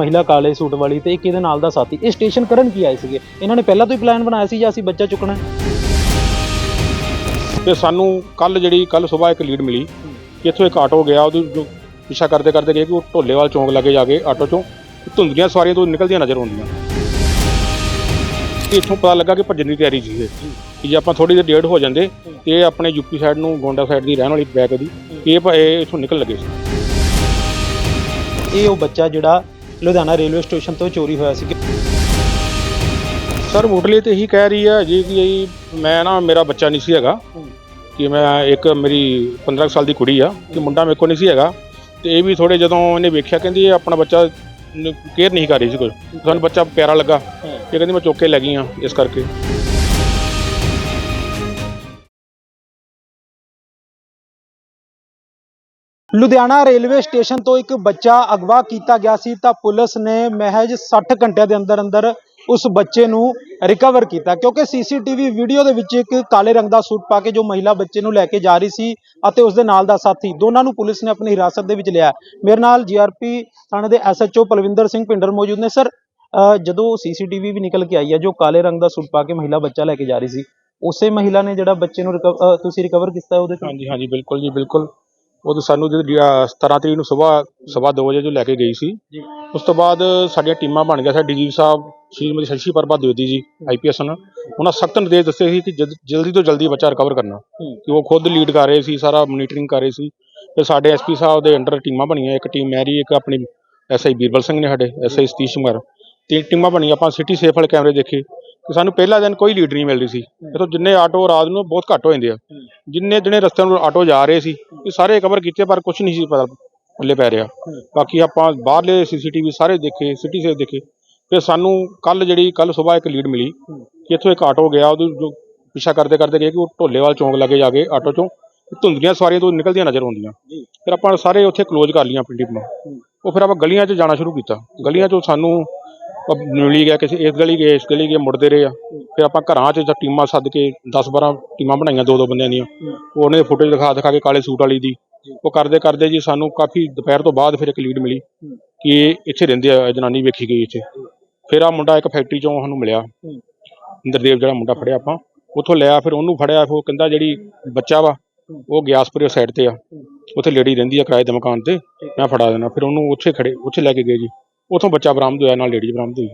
ਮਹਿਲਾ ਕਾਲੇ ਸੂਟ ਵਾਲੀ ਤੇ ਇੱਕ ਇਹਦੇ ਨਾਲ ਦਾ ਸਾਥੀ। ਇਹ ਸਟੇਸ਼ਨ ਕਰਨ ਕੀ ਆਏ ਸੀਗੇ? ਇਹਨਾਂ ਨੇ ਪਹਿਲਾਂ ਤੋਂ ਹੀ ਪਲਾਨ ਬਣਾਇਆ ਸੀ ਜਾਂ ਅਸੀਂ ਬੱਚਾ ਚੁੱਕਣਾ ਹੈ? ਤੇ ਸਾਨੂੰ ਕੱਲ ਜਿਹੜੀ ਕੱਲ ਸਵੇਰ ਇੱਕ ਲੀਡ ਮਿਲੀ ਕਿ ਇੱਥੋਂ ਇੱਕ ਆਟੋ ਗਿਆ ਉਹਦੀ ਜੋ ਪਿੱਛਾ ਕਰਦੇ ਕਰਦੇ ਗਏ ਕਿ ਉਹ ਢੋਲੇਵਾਲ ਚੌਂਕ ਲੱਗੇ ਜਾ ਕੇ ਆਟੋ ਚੋਂ ਧੁੰਦਲੀਆਂ ਸਵਾਰੀਆਂ ਤੋਂ ਨਿਕਲਦੀਆਂ ਨਜ਼ਰ ਆਉਂਦੀਆਂ। ਤੇ ਇੱਥੋਂ ਪਤਾ ਲੱਗਾ ਕਿ ਭੱਜਣ ਦੀ ਤਿਆਰੀ ਸੀ ਇਹ। ਕਿ ਜੇ ਆਪਾਂ ਥੋੜੀ ਜਿਹੀ ਡੇਢ ਹੋ ਜਾਂਦੇ ਤੇ ਇਹ ਆਪਣੇ ਯੂਪੀ ਸਾਈਡ ਨੂੰ ਗੋਂਡਾ ਸਾਈਡ ਦੀ ਰਹਿਣ ਵਾਲੀ ਬੈਕ ਦੀ ਇਹ ਭ- ਇਹ ਇੱਥੋਂ ਨਿਕਲ ਲੱਗੇ ਸੀ। ਇਹ ਉਹ ਬੱਚਾ ਜਿਹੜਾ ਲੁਧਿਆਣਾ ਰੇਲਵੇ ਸਟੇਸ਼ਨ ਤੋਂ ਚੋਰੀ ਹੋਇਆ ਸੀ। ਸਰ ਮੁੱਢਲੇ ਤੇ ਇਹੀ ਕਹਿ ਰਹੀ ਹੈ ਜੀ ਕਿ ਇਹ ਮੈਂ ਨਾ ਮੇਰਾ ਬੱਚਾ ਨਹੀਂ ਸੀ ਹੈਗਾ। ਕਿ ਮੈਂ ਇੱਕ ਮੇਰੀ 15 ਕੁ ਸਾਲ ਦੀ ਕੁੜੀ ਆ ਕਿ ਮੁੰਡਾ ਮੇਰੇ ਕੋਲ ਨਹੀਂ ਸੀ ਹੈਗਾ। ਤੇ ਇਹ ਵੀ ਥੋੜੇ ਜਦੋਂ ਇਹਨੇ ਵੇਖਿਆ ਕਹਿੰਦੀ ਇਹ ਆਪਣਾ ਬੱਚਾ ਕੇਅਰ ਨਹੀਂ ਕਰ ਰਹੀ ਸੀ ਕੋਈ। ਸਾਨੂੰ ਬੱਚਾ ਪਿਆਰਾ ਲੱਗਾ। ਇਹ ਕਹਿੰਦੀ ਮੈਂ ਚੁੱਕ ਕੇ ਲੈ ਗਈ ਆ ਇਸ ਕਰਕੇ। ਲੁਧਿਆਣਾ ਰੇਲਵੇ ਸਟੇਸ਼ਨ ਤੋਂ ਇੱਕ ਬੱਚਾ ਅਗਵਾ ਕੀਤਾ ਗਿਆ ਸੀ ਤਾਂ ਪੁਲਿਸ ਨੇ ਮਹਿਜ 60 ਘੰਟਿਆਂ ਦੇ ਅੰਦਰ ਅੰਦਰ ਉਸ ਬੱਚੇ ਨੂੰ ਰਿਕਵਰ ਕੀਤਾ ਕਿਉਂਕਿ ਸੀਸੀਟੀਵੀ ਵੀਡੀਓ ਦੇ ਵਿੱਚ ਇੱਕ ਕਾਲੇ ਰੰਗ ਦਾ ਸੂਟ ਪਾ ਕੇ ਜੋ ਮਹਿਲਾ ਬੱਚੇ ਨੂੰ ਲੈ ਕੇ ਜਾ ਰਹੀ ਸੀ ਅਤੇ ਉਸ ਦੇ ਨਾਲ ਦਾ ਸਾਥੀ ਦੋਨਾਂ ਨੂੰ ਪੁਲਿਸ ਨੇ ਆਪਣੀ ਹਿਰਾਸਤ ਦੇ ਵਿੱਚ ਲਿਆ। ਮੇਰੇ ਨਾਲ ਜੀਆਰਪੀ ਥਾਣੇ ਦੇ ਐਸਐਚਓ ਪਲਵਿੰਦਰ ਸਿੰਘ ਪਿੰਡਰ ਮੌਜੂਦ ਨੇ। ਸਰ ਅ, ਜਦੋਂ ਸੀਸੀਟੀਵੀ ਵੀ ਨਿਕਲ ਕੇ ਆਈ ਹੈ ਜੋ ਕਾਲੇ ਰੰਗ ਦਾ ਸੂਟ ਪਾ ਕੇ ਮਹਿਲਾ ਬੱਚਾ ਲੈ ਕੇ ਜਾ ਰਹੀ ਸੀ ਉਸੇ ਮਹਿਲਾ ਨੇ ਜਿਹੜਾ ਬੱਚੇ ਨੂੰ ਰਿਕਵ- ਤੁਸੀਂ ਰਿਕਵਰ ਕੀਤਾ ਉਹਦੇ ਹਾਂਜੀ ਹਾਂਜੀ ਬਿਲਕੁਲ ਜੀ ਬਿਲਕੁਲ। ਉਹ ਤਾਂ ਸਾਨੂੰ ਜਿਹੜੀ, ਅਹ, 17 ਤਰੀਕ ਨੂੰ ਸਵੇਰ ਸਵਾ ਦੋ ਵਜੇ ਜੋ ਲੈ ਕੇ ਗਈ ਸੀ। ਉਸ ਤੋਂ ਬਾਅਦ ਸਾਡੀਆਂ ਟੀਮਾਂ ਬਣ ਗਿਆ ਸਾਡੇ ਡੀਜੀ ਸਾਹਿਬ ਸ਼੍ਰੀਮਤੀ ਸ਼ਸ਼ੀ ਪਰਬਾ ਦਿਓਦੀ ਜੀ ਆਈਪੀਐਸ ਨੇ ਉਹਨਾਂ ਸਖਤ ਨਿਰਦੇਸ਼ ਦੱਸੇ ਸੀ ਕਿ ਜਦ- ਜਲਦੀ ਤੋਂ ਜਲਦੀ ਬੱਚਾ ਰਿਕਵਰ ਕਰਨਾ। ਕਿ ਉਹ ਖੁਦ ਲੀਡ ਕਰ ਰਹੇ ਸੀ ਸਾਰਾ ਮੋਨੀਟਰਿੰਗ ਕਰ ਰਹੇ ਸੀ। ਤੇ ਸਾਡੇ ਐਸਪੀ ਸਾਹਿਬ ਦੇ ਅੰਡਰ ਟੀਮਾਂ ਬਣੀਆਂ। ਇੱਕ ਟੀਮ ਮੈਰੀ ਇੱਕ ਆਪਣੀ ਐਸਆਈ ਬੀਰਬਲ ਸਿੰਘ ਨੇ ਸਾਡੇ ਐਸਆਈ ਸਤੀਸ਼ ਕੁਮਾਰ। ਤਿੰਨ ਟੀਮਾਂ ਬਣੀਆਂ। ਆਪਾਂ ਸਿਟੀ ਸੇਫ ਵਾਲੇ ਕੈਮਰੇ ਦੇਖੇ। ਕਿ ਸਾਨੂੰ ਪਹਿਲਾ ਦਿਨ ਕੋਈ ਲੀਡ ਨਹੀਂ ਮਿਲਦੀ ਸੀ। ਇਥੋਂ ਜਿੰਨੇ ਆਟੋ ਰਾਤ ਨੂੰ ਬਹੁਤ ਘੱਟ ਹੋ ਜਾਂਦੇ ਆ। ਜਿੰਨੇ ਜਿਹੜੇ ਰਸਤੇ ਨੂੰ ਆਟੋ ਜਾ ਰਹੇ ਸੀ ਇਹ ਸਾਰੇ ਕਵਰ ਕੀਤੇ ਪਰ ਕੁਝ ਨਹੀਂ ਸੀ ਪਤਾ ਪੱਲੇ ਪੈ ਰਿਹਾ। ਬਾਕੀ ਆਪਾਂ ਬਾਹਰਲੇ ਸੀਸੀਟੀਵੀ ਸਾਰੇ ਦੇਖੇ ਸਿਟੀ ਸੇਫ ਦੇਖੇ। ਤੇ ਸਾਨੂੰ ਕੱਲ ਜਿਹੜੀ ਕੱਲ ਸਵੇਰ ਇੱਕ ਲੀਡ ਮਿਲੀ ਕਿ ਇੱਥੋਂ ਇੱਕ ਆਟੋ ਗਿਆ ਉਹਦੀ ਜੋ ਪਿੱਛਾ ਕਰਦੇ ਕਰਦੇ ਗਏ ਕਿ ਉਹ ਢੋਲੇਵਾਲ ਚੌਂਕ ਲੱਗੇ ਜਾ ਕੇ ਆਟੋ ਚੋਂ ਧੁੰਦਲੀਆਂ ਸਵਾਰੀਆਂ ਤੋਂ ਨਿਕਲਦੀਆਂ ਨਜ਼ਰ ਆਉਂਦੀਆਂ। ਫਿਰ ਆਪਾਂ ਸਾਰੇ ਉੱਥੇ ਕਲੋਜ਼ ਕਰ ਲਈਆਂ ਆਪਣੀ ਟੀਮਾਂ ਉਹ ਫਿਰ ਆਪਾਂ ਗਲੀਆਂ 'ਚ ਜਾਣਾ ਸ਼ੁਰੂ ਕੀਤਾ। ਗਲੀਆਂ 'ਚੋਂ ਸਾਨੂੰ ਮਿਲੀ ਗਿਆ ਕਿਸੇ ਇਸ ਗਲੀ ਗਏ ਇਸ ਗਲੀ ਗਏ ਮੁੜਦੇ ਰਹੇ ਆ। ਫਿਰ ਆਪਾਂ ਘਰਾਂ 'ਚ ਟੀਮਾਂ ਸੱਦ ਕੇ 10 12 ਟੀਮਾਂ ਬਣਾਈਆਂ ਦੋ ਦੋ ਬੰਦਿਆਂ ਦੀਆਂ। ਉਹ ਉਹਨੇ ਫੁਟੇਜ ਦਿਖਾ ਦਿਖਾ ਕੇ ਕਾਲੇ ਸੂਟ ਵਾਲੀ ਦੀ। ਉਹ ਕਰਦੇ ਕਰਦੇ ਜੀ ਸਾਨੂੰ ਕਾਫੀ ਦੁਪਹਿਰ ਤੋਂ ਬਾਅਦ ਫਿਰ ਇੱਕ ਲੀਡ ਮਿਲੀ ਕਿ ਇੱਥੇ ਰਹਿੰਦੇ ਆ ਜਨਾਨੀ ਵੇਖੀ ਗਈ ਇੱਥੇ। ਫਿਰ ਆ ਮੁੰਡਾ ਇੱਕ ਫੈਕਟਰੀ 'ਚੋਂ ਸਾਨੂੰ ਮਿਲਿਆ। ਇੰਦਰਦੇਵ ਜਿਹੜਾ ਮੁੰਡਾ ਫੜਿਆ ਆਪਾਂ। ਉੱਥੋਂ ਲਿਆ ਫਿਰ ਉਹਨੂੰ ਫੜਿਆ ਉਹ ਕਹਿੰਦਾ ਜਿਹੜੀ ਬੱਚਾ ਵਾ ਉਹ ਗਿਆਸਪੁਰੇ ਸਾਈਡ ਤੇ ਆ। ਉੱਥੇ ਲੇਡੀ ਰਹਿੰਦੀ ਆ ਕਿਰਾਏ ਦੇ ਮਕਾਨ ਤੇ ਮੈਂ ਫੜਾ ਦੇਣਾ ਫਿਰ ਉਹਨੂੰ ਉੱਥੇ ਖੜੇ ਉੱਥੇ ਲੈ ਕੇ ਗਏ ਜੀ। ਉੱਥੋਂ ਬੱਚਾ ਬਰਾਮਦ ਹੋਇਆ ਨਾਲ ਲੇਡੀ ਬਰਾਮਦ ਹੋਈ।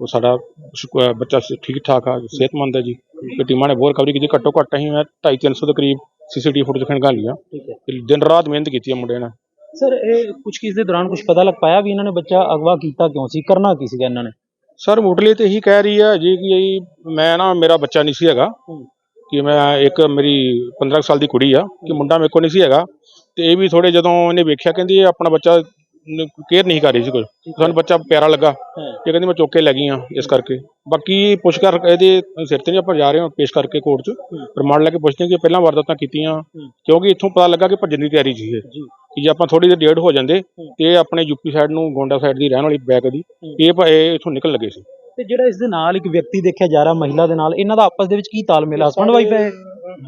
ਉਹ ਸਾਡਾ ਸ਼ੁਕ- ਅਹ ਬੱਚਾ ਸ- ਠੀਕ ਠਾਕ ਆ ਸਿਹਤਮੰਦ ਹੈ ਜੀ। ਤੇ ਟੀਮਾਂ ਨੇ ਬਹੁਤ ਰਿਕਵਰੀ ਕੀਤੀ। ਘੱਟੋ ਘੱਟ ਅਸੀਂ 250 300 ਦੇ ਕਰੀਬ ਸੀਸੀਟੀਵੀ ਫੁਟੇਜ ਖੰਗਾ ਲਈਆਂ ਠੀਕ ਹੈ। ਤੇ ਦਿਨ ਰਾਤ ਮਿਹਨਤ ਕੀਤੀ ਆ ਮੁੰਡੇ ਨੇ। ਸਰ ਇਹ ਕੁਝ ਕਿਸ ਦੇ ਦੌਰਾਨ ਕੁਝ ਪਤਾ ਲੱਗ ਪਾਇਆ ਵੀ ਇਹਨਾਂ ਨੇ ਬੱਚਾ ਅਗਵਾ ਕੀਤਾ ਕਿਉਂ ਸੀ? ਕਰਨਾ ਕੀ ਸੀਗਾ ਇਹਨਾਂ ਨੇ? ਸਰ ਮੁੱਢਲੇ ਤੇ ਇਹੀ ਕਹਿ ਰਹੀ ਹੈ ਜੀ ਕਿ ਇਹ ਮੈਂ ਨਾ ਮੇਰਾ ਬੱਚਾ ਨਹੀਂ ਸੀ ਹੈਗਾ। ਕਿ ਮੈਂ ਇੱਕ ਮੇਰੀ 15 ਕੁ ਸਾਲ ਦੀ ਕੁੜੀ ਆ ਕਿ ਮੁੰਡਾ ਮੇਰੇ ਕੋਲ ਨਹੀਂ ਸੀ ਹੈਗਾ। ਤੇ ਇਹ ਵੀ ਥੋੜੇ ਜਦੋਂ ਇਹਨੇ ਵੇਖਿਆ ਕਹਿੰਦੀ ਇਹ ਆਪਣਾ ਬੱਚਾ ਕੇਅਰ ਨਹੀਂ ਕਰ ਰਹੀ ਸੀ ਕੋਈ। ਸਾਨੂੰ ਬੱਚਾ ਪਿਆਰਾ ਲੱਗਾ ਇਹ ਕਹਿੰਦੀ ਮੈਂ ਚੁੱਕ ਕੇ ਲੈ ਗਈ ਆ ਇਸ ਕਰਕੇ। ਬਾਕੀ ਪੁੱਛ ਕਰ ਇਹਦੇ ਸਿਰ ਤੇ ਨਹੀਂ ਆਪਾਂ ਜਾ ਰਹੇ ਹਾਂ ਪੇਸ਼ ਕਰਕੇ ਕੋਰਟ 'ਚ। ਰਿਮਾਂਡ ਲੈ ਕੇ ਪੁੱਛਦੇ ਹਾਂ ਕਿ ਪਹਿਲਾਂ ਵਾਰਦਾਤਾਂ ਕੀਤੀਆਂ ਕਿਉਂਕਿ ਇੱਥੋਂ ਪਤਾ ਲੱਗਾ ਕਿ ਭੱਜਣ ਦੀ ਤਿਆਰੀ ਸੀ ਇਹ। ਜੀ। ਕਿ ਜੇ ਆਪਾਂ ਥੋੜੀ ਜਿਹੀ ਡੇਢ ਹੋ ਜਾਂਦੇ ਤੇ ਇਹ ਆਪਣੇ ਯੂਪੀ ਸਾਈਡ ਨੂੰ ਗੋਂਡਾ ਸਾਈਡ ਦੀ ਰਹਿਣ ਵਾਲੀ ਬੈਕ ਦੀ ਇਹ ਭ- ਇਹ ਇੱਥੋਂ ਨਿਕਲ ਲੱਗੇ ਸੀ। ਤੇ ਜਿਹੜਾ ਇਸ ਦੇ ਨਾਲ ਇੱਕ ਵਿਅਕਤੀ ਦੇਖਿਆ ਜਾ ਰਿਹਾ ਮਹਿਲਾ ਦੇ ਨਾਲ ਇਹਨਾਂ ਦਾ ਆਪਸ ਦੇ ਵਿੱਚ ਕੀ ਤਾਲਮੇਲ ਹਸਬੰਡ ਵਾਈਫ ਹੈ?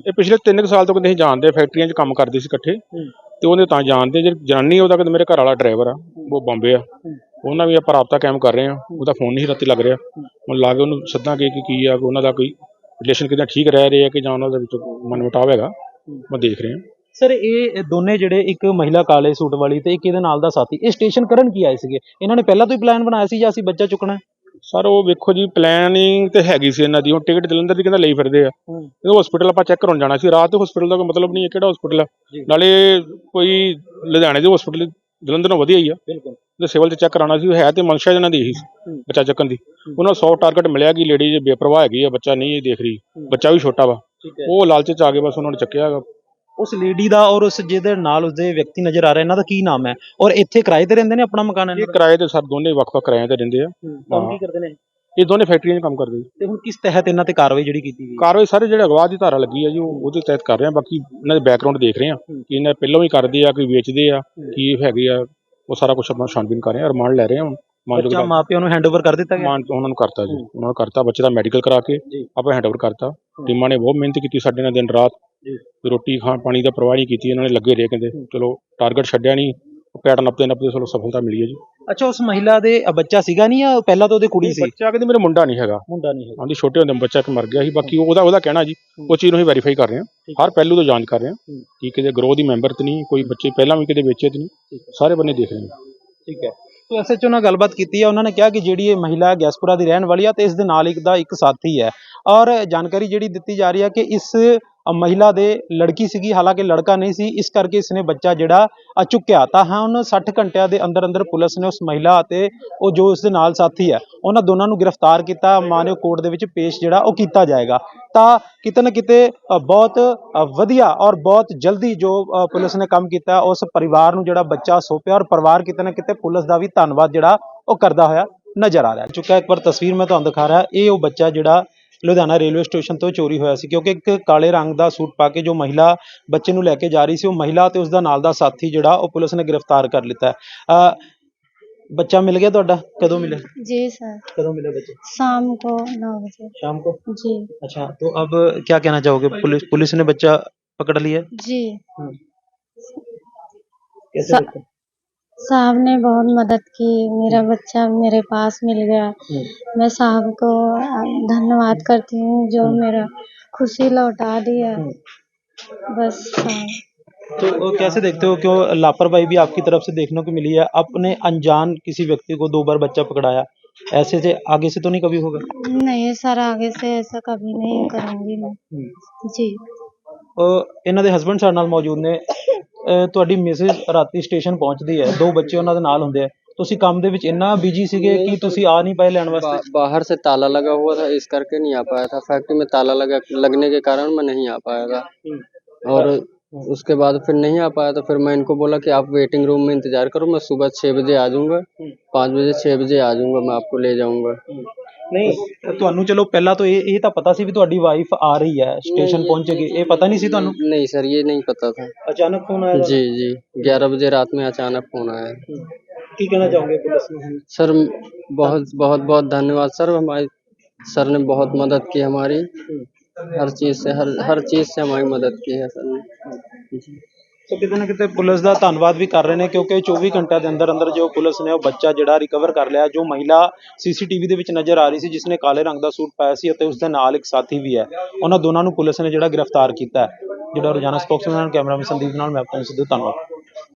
ਇਹ ਪਿਛਲੇ 3 ਕੁ ਸਾਲ ਤੋਂ ਕਹਿੰਦੇ ਅਸੀਂ ਜਾਣਦੇ ਫੈਕਟਰੀਆਂ 'ਚ ਕੰਮ ਕਰਦੇ ਸੀ ਇਕੱਠੇ। ਤੇ ਉਹਨੇ ਤਾਂ ਜਾਣਦੇ, ਜੇ ਜਨਾਨੀ ਉਹਦਾ ਕਹਿੰਦੇ ਮੇਰੇ ਘਰ ਵਾਲਾ ਡਰਾਈਵਰ ਆ, ਉਹ ਬੰਬੇ ਆ। ਉਹਨਾਂ ਵੀ ਆਪਾਂ ਰਾਬਤਾ ਕਾਇਮ ਕਰ ਰਹੇ ਆ, ਉਹਦਾ ਫੋਨ ਨਹੀਂ ਰਾਤੀ ਲੱਗ ਰਿਹਾ। ਹੁਣ ਲਾ ਕੇ ਉਹਨੂੰ ਸੱਦਾਂਗੇ ਕਿ ਕੀ ਆ ਉਹਨਾਂ ਦਾ ਕੋਈ ਰਿਲੇਸ਼ਨ ਕਿਦਾਂ ਠੀਕ ਰਹਿ ਰਹੇ ਆ ਕਿ ਜਾਂ ਉਹਨਾਂ ਦੇ ਵਿੱਚ ਮਨਮੁਟਾਵ ਹੈਗਾ, ਮੈਂ ਦੇਖ ਰਿਹਾ। ਸਰ, ਇਹ ਦੋਨੇ ਜਿਹੜੇ ਇੱਕ ਮਹਿਲਾ ਕਾਲੇ ਸੂਟ ਵਾਲੀ ਤੇ ਇੱਕ ਇਹਦੇ ਨਾਲ ਦਾ ਸਾਥੀ, ਇਹ ਸਟੇਸ਼ਨ ਕਰਨ ਕੀ ਆਏ ਸੀਗੇ? ਇਹਨਾਂ ਨੇ ਪਹਿਲਾਂ ਤੋਂ ਹੀ ਪਲਾਨ ਬਣਾਇਆ ਸੀ ਜਾਂ ਅਸੀਂ ਬੱਚਾ ਚੁੱਕਣਾ ਸਰ ਉਹ ਵੇਖੋ ਜੀ ਪਲੈਨਿੰਗ ਤੇ ਹੈਗੀ ਸੀ ਇਹਨਾਂ ਦੀ। ਹੁਣ ਟਿਕਟ ਜਲੰਧਰ ਦੀ ਕਹਿੰਦਾ ਲਈ ਫਿਰਦੇ ਆ। ਇਹ ਹਸਪੀਟਲ ਆਪਾਂ ਚੈੱਕ ਕਰਾਉਣ ਜਾਣਾ ਸੀ। ਰਾਤ ਦੇ ਹਸਪੀਟਲ ਦਾ ਕੋਈ ਮਤਲਬ ਨਹੀਂ ਹੈ ਕਿਹੜਾ ਹਸਪੀਟਲ ਆ। ਨਾਲੇ ਕੋਈ ਲੁਧਿਆਣੇ ਦੇ ਹਸਪੀਟਲ ਜਲੰਧਰ ਨਾਲੋਂ ਵਧੀਆ ਹੀ ਆ। ਬਿਲਕੁਲ। ਤੇ ਸਿਵਲ ਤੇ ਚੈੱਕ ਕਰਾਉਣਾ ਸੀ। ਉਹ ਹੈ ਤੇ ਮਨਸ਼ਾ ਜਨਾਂ ਦੀ ਇਹੀ ਸੀ ਹੂੰ। ਬੱਚਾ ਚੱਕਣ ਦੀ। ਉਹਨਾਂ 100 ਟਾਰਗੇਟ ਮਿਲਿਆ ਕਿ ਲੇਡੀ ਜੇ ਬੇਪਰਵਾਹ ਹੈਗੀ ਆ ਬੱਚਾ ਨਹੀਂ ਇਹ ਦੇਖ ਰਹੀ। ਬੱਚਾ ਵੀ ਛੋਟਾ ਵਾ। ਹੈ। ਉਹ ਲਾਲਚ ਚ ਆ ਕੇ ਬਸ ਉਹਨਾਂ ਨੇ ਚੱਕਿਆ ਹੈਗਾ। ਉਸ ਲੇਡੀ ਦਾ ਔਰ ਉਸ ਜਿਹਦੇ ਨਾਲ ਉਸਦੇ ਵਿਅਕਤੀ ਨਜ਼ਰ ਆ ਰਹੇ ਇਹਨਾਂ ਦਾ ਕੀ ਨਾਮ ਹੈ? ਔਰ ਇੱਥੇ ਕਿਰਾਏ ਤੇ ਰਹਿੰਦੇ ਨੇ ਆਪਣਾ ਮਕਾਨ ਇਹ ਦਾ? ਕਿਰਾਏ ਤੇ ਸਰ ਦੋਨੇ ਵੱਖ-ਵੱਖ ਕਿਰਾਇਆਂ ਤੇ ਰਹਿੰਦੇ ਆ। ਕੰਮ ਕੀ ਕਰਦੇ ਨੇ? ਇਹ ਦੋਨੇ ਫੈਕਟਰੀਆਂ 'ਚ ਕੰਮ ਕਰਦੇ ਜੀ। ਤੇ ਹੁਣ ਕਿਸ ਤਹਿਤ ਇਹਨਾਂ ਤੇ ਕਾਰਵਾਈ ਜਿਹੜੀ ਕੀਤੀ ਗਈ? ਕਾਰਵਾਈ ਸਾਰੇ ਜਿਹੜੇ ਅਗਵਾ ਦੀ ਧਾਰਾ ਲੱਗੀ ਆ ਜੀ ਉਹ ਉਹਦੇ ਤਹਿਤ ਕਰ ਰਹੇ ਆ ਬਾਕੀ ਇਹਨਾਂ ਦੇ ਬੈਕਗ੍ਰਾਉਂਡ ਦੇਖ ਰਹੇ ਆ। ਕਿ ਇਹਨਾਂ ਪਹਿਲਾਂ ਵੀ ਕਰਦੇ ਆ ਕੋਈ ਵੇਚਦੇ ਆ ਕੀ ਹੈਗੇ ਆ ਉਹ ਸਾਰਾ ਕੁਝ ਆਪਾਂ ਛਾਣਬੀਨ ਕਰ ਰਹੇ ਆ ਰਿਮਾਂਡ ਲੈ ਰਹੇ ਆ ਮਾਨ ਬੱਚਾ ਮਾਪਿਆਂ ਨੂੰ ਹੈਂਡਓਵਰ ਕਰ ਦਿੱਤਾ ਗਿਆ? ਮਾਨ ਉਹਨਾਂ ਨੂੰ ਕਰਤਾ ਜੀ। ਉਹਨਾਂ ਨੂੰ ਕਰਤਾ ਬੱਚੇ ਦਾ ਮੈਡੀਕਲ ਕਰਾ ਕੇ। ਆਪਾਂ ਹੈਂਡਓਵਰ ਕਰਤਾ। ਟੀਮਾਂ ਨੇ ਬਹੁਤ ਮਿਹਨਤ ਕੀਤੀ ਸਾਡੇ ਨਾਲ ਦਿਨ ਰਾਤ। ਰੋਟੀ ਖਾਣ ਪਾਣੀ ਦਾ ਪ੍ਰਵਾਹ ਨਹੀਂ ਕੀਤੀ ਇਹਨਾਂ ਨੇ ਲੱਗੇ ਰਹੇ ਕਹਿੰਦੇ ਚਲੋ ਟਾਰਗੇਟ ਛੱਡਿਆ ਨਹੀਂ ਪੈਟਰਨ ਨੱਪਦੇ ਨੱਪਦੇ ਚਲੋ ਸਫਲਤਾ ਮਿਲੀ ਹੈ ਜੀ। ਅੱਛਾ ਉਸ ਮਹਿਲਾ ਦੇ ਅ, ਬੱਚਾ ਸੀਗਾ ਨਹੀਂ ਜਾਂ ਪਹਿਲਾਂ ਤਾਂ ਉਹਦੇ ਕੁੜੀ ਸੀ? ਬੱਚਾ ਕਹਿੰਦੇ ਮੇਰੇ ਮੁੰਡਾ ਨਹੀਂ ਹੈਗਾ। ਮੁੰਡਾ ਨਹੀਂ ਹੈ ਹਾਂਜੀ ਛੋਟੇ ਹੁੰਦੇ ਬੱਚਾ ਇੱਕ ਮਰ ਗਿਆ ਸੀ ਬਾਕੀ ਉਹਦਾ ਉਹਦਾ ਕਹਿਣਾ ਜੀ ਉਹ ਚੀਜ਼ ਨੂੰ ਅਸੀਂ ਵੈਰੀਫਾਈ ਕਰ ਰਹੇ ਹਾਂ। ਹਰ ਪਹਿਲੂ ਤੋਂ ਜਾਂਚ ਕਰ ਰਹੇ ਹਾਂ। ਹੂੰ। ਕਿ ਕਿਤੇ ਗਰੋਹ ਦੀ ਮੈਂਬਰ ਤੇ ਨਹੀਂ ਕੋਈ ਬੱਚੇ ਪਹਿਲਾਂ ਵੀ ਕਿਤੇ ਵੇਚੇ ਤੇ ਨਹੀਂ। ਸਾਰੇ ਬੰਨੇ ਦੇਖ ਰਹੇ ਹਾਂ। ਠੀਕ ਹੈ। ਸੋ ਐਸਐਚਓ ਨਾਲ ਗੱਲਬਾਤ ਕੀਤੀ ਹੈ ਉਹਨਾਂ ਨੇ ਕਿਹਾ ਕਿ ਜਿਹੜੀ ਇਹ ਮਹਿਲਾ ਗਿਆਸਪੁਰਾ ਦੀ ਰਹਿਣ ਵਾਲੀ ਆ ਤੇ ਇਸ ਦੇ ਨਾਲ ਇੱਕ ਦਾ ਇੱਕ ਸਾਥੀ ਹੈ। ਔਰ ਜਾਣਕਾਰੀ ਜਿਹੜੀ ਦਿੱਤੀ ਜਾ ਰਹੀ ਹੈ ਕਿ ਇਸ ਮਹਿਲਾ ਦੇ ਲੜਕੀ ਸੀਗੀ, ਹਾਲਾਂਕਿ ਲੜਕਾ ਨਹੀਂ ਸੀ, ਇਸ ਕਰਕੇ ਇਸਨੇ ਬੱਚਾ ਜਿਹੜਾ ਚੁੱਕਿਆ। ਤਾਂ ਹਾਂ ਹੁਣ 60 ਘੰਟਿਆਂ ਦੇ ਅੰਦਰ ਅੰਦਰ ਪੁਲਿਸ ਨੇ ਉਸ ਮਹਿਲਾ ਅਤੇ ਉਹ ਜੋ ਉਸ ਦੇ ਨਾਲ ਸਾਥੀ ਹੈ, ਉਹਨਾਂ ਦੋਨਾਂ ਨੂੰ ਗ੍ਰਿਫਤਾਰ ਕੀਤਾ। ਮਾਨਿਓ ਕੋਰਟ ਦੇ ਵਿੱਚ ਪੇਸ਼ ਜਿਹੜਾ, ਉਹ ਕੀਤਾ ਜਾਏਗਾ। ਤਾਂ ਕਿਤੇ ਨਾ ਕਿਤੇ ਬਹੁਤ ਵਧੀਆ ਔਰ ਬਹੁਤ ਜਲਦੀ ਜੋ ਪੁਲਿਸ ਨੇ ਕੰਮ ਕੀਤਾ, ਉਸ ਪਰਿਵਾਰ ਨੂੰ ਜਿਹੜਾ ਬੱਚਾ ਸੌਂਪਿਆ ਔਰ ਪਰਿਵਾਰ ਕਿਤੇ ਨਾ ਕਿਤੇ ਪੁਲਿਸ ਦਾ ਵੀ ਧੰਨਵਾਦ ਜਿਹੜਾ, ਉਹ ਕਰਦਾ ਹੋਇਆ ਨਜ਼ਰ ਆ ਰਿਹਾ। ਚੁੱਕਾ ਇੱਕ ਵਾਰ ਤਸਵੀਰ ਮੈਂ ਤੁਹਾਨੂੰ ਦਿਖਾ ਰਿਹਾ, ਇਹ ਉਹ ਬੱਚਾ ਜਿਹੜਾ ਲੁਧਿਆਣਾ ਰੇਲਵੇ ਸਟੇਸ਼ਨ ਤੋਂ ਚੋਰੀ ਹੋਇਆ ਸੀ ਕਿਉਂਕਿ ਇੱਕ ਕਾਲੇ ਰੰਗ ਦਾ ਸੂਟ ਪਾ ਕੇ ਜੋ ਮਹਿਲਾ ਬੱਚੇ ਨੂੰ ਲੈ ਕੇ ਜਾ ਰਹੀ ਸੀ ਉਹ ਮਹਿਲਾ ਤੇ ਉਸ ਦਾ ਨਾਲ ਦਾ ਸਾਥੀ ਜਿਹੜਾ ਉਹ ਪੁਲਿਸ ਨੇ ਗ੍ਰਿਫਤਾਰ ਕਰ ਲਿੱਤਾ ਹੈ ਅ, ਬੱਚਾ ਮਿਲ ਗਿਆ ਤੁਹਾਡਾ ਕਦੋਂ ਮਿਲਿਆ जी सर कदों मिले बच्चे शाम को नौ बजे शाम को जी अच्छा तो अब क्या कहना चाहोगे पुलिस पुलिस ने बच्चा पकड़ लिया है? जी कैसे सा- देखते हैं? साहब ने बहुत मदद की मेरा बच्चा मेरे पास मिल गया हम्म, मैं साहब को अ, धन्यवाद करती हूँ जो मेरा खुशी लौटा दिया बस हाँ। तो वो कैसे देखते हो क्यों लापरवाही भी आपकी तरफ से देखने को मिली है अपने अनजान किसी व्यक्ति को दो बार बच्चा पकड़ाया ऐसे से आगे से तो नहीं कभी होगा नहीं सर आगे से ऐसा कभी नहीं करूँगी मैं जी ਉਹ ਇਹਨਾਂ ਦੇ ਹਸਬੰਡ ਸਾਡੇ ਨਾਲ ਮੌਜੂਦ ਨੇ ਅਹ ਤੁਹਾਡੀ ਮਿਸਿਸ ਰਾਤੀ ਸਟੇਸ਼ਨ ਪਹੁੰਚਦੀ ਹੈ ਦੋ ਬੱਚੇ ਉਹਨਾਂ ਦੇ ਨਾਲ ਹੁੰਦੇ ਆ ਤੁਸੀਂ ਕੰਮ ਦੇ ਵਿੱਚ ਇੰਨਾ ਬਿਜੀ ਸੀਗੇ ਕਿ ਤੁਸੀਂ ਆ ਨਹੀਂ ਪਾਏ ਲੈਣ बा, ਵਾਸਤੇ बाहर से ताला लगा हुआ था इस करके नहीं आ पाया था फैक्ट्री में ताला लगा लगने के कारण मैं नहीं आ पाया था और उसके बाद फिर नहीं आ पाया तो फिर मैं इनको बोला कि आप वेटिंग रूम में इंतजार करो मैं सुबह छः बजे आ जाऊंगा पाँच बजे छः बजे आ जाऊंगा मैं आपको ले जाऊंगा ਨਹੀਂ ਤੁਹਾਨੂੰ ਚਲੋ ਪਹਿਲਾਂ ਤੋਂ ਇਹ ਇਹ ਤਾਂ ਪਤਾ ਸੀ ਵੀ ਤੁਹਾਡੀ ਵਾਈਫ ਆ ਰਹੀ ਹੈ ਸਟੇਸ਼ਨ ਪਹੁੰਚੇਗੀ ਇਹ ਪਤਾ ਨਹੀਂ ਸੀ ਤੁਹਾਨੂੰ नहीं सर ये नहीं पता था ਅਚਾਨਕ ਫੋਨ ਆਇਆ जी जी ग्यारह बजे रात में अचानक फोन आया ਕੀ ਕਹਿਣਾ ਚਾਹੋਗੇ ਪੁਲਿਸ ਨੂੰ ਹੁਣ? सर बहुत बहुत बहुत धन्यवाद सर हमारे सर ने बहुत मदद की हमारी हर चीज़ से हर हर चीज़ से हमारी मदद की है सर ने ਸੋ ਕਿਤੇ ਨਾ ਕਿਤੇ ਪੁਲਿਸ ਦਾ ਧੰਨਵਾਦ ਵੀ ਕਰ ਰਹੇ ਨੇ, ਕਿਉਂਕਿ 24 ਘੰਟਿਆਂ ਦੇ ਅੰਦਰ ਅੰਦਰ ਜੋ ਪੁਲਿਸ ਨੇ ਉਹ ਬੱਚਾ ਜਿਹੜਾ ਰਿਕਵਰ ਕਰ ਲਿਆ, ਜੋ ਮਹਿਲਾ ਸੀਸੀਟੀਵੀ ਦੇ ਵਿੱਚ ਨਜ਼ਰ ਆ ਰਹੀ ਸੀ ਜਿਸ ਨੇ ਕਾਲੇ ਰੰਗ ਦਾ ਸੂਟ ਪਾਇਆ ਸੀ ਅਤੇ ਉਸ ਦੇ ਨਾਲ ਇੱਕ ਸਾਥੀ ਵੀ ਹੈ। ਉਹਨਾਂ ਦੋਨਾਂ ਨੂੰ ਪੁਲਿਸ ਨੇ ਜਿਹੜਾ ਗ੍ਰਿਫਤਾਰ ਕੀਤਾ ਜਿਹੜਾ ਰੋਜ਼ਾਨਾ ਸਪੋਕਸਮੈਨ ਕੈਮਰਾਮੈਨ ਸੰਦੀਪ ਨਾਲ, ਮੈਂ ਆਪਣਾ ਸਿੱਧੂ, ਧੰਨਵਾਦ।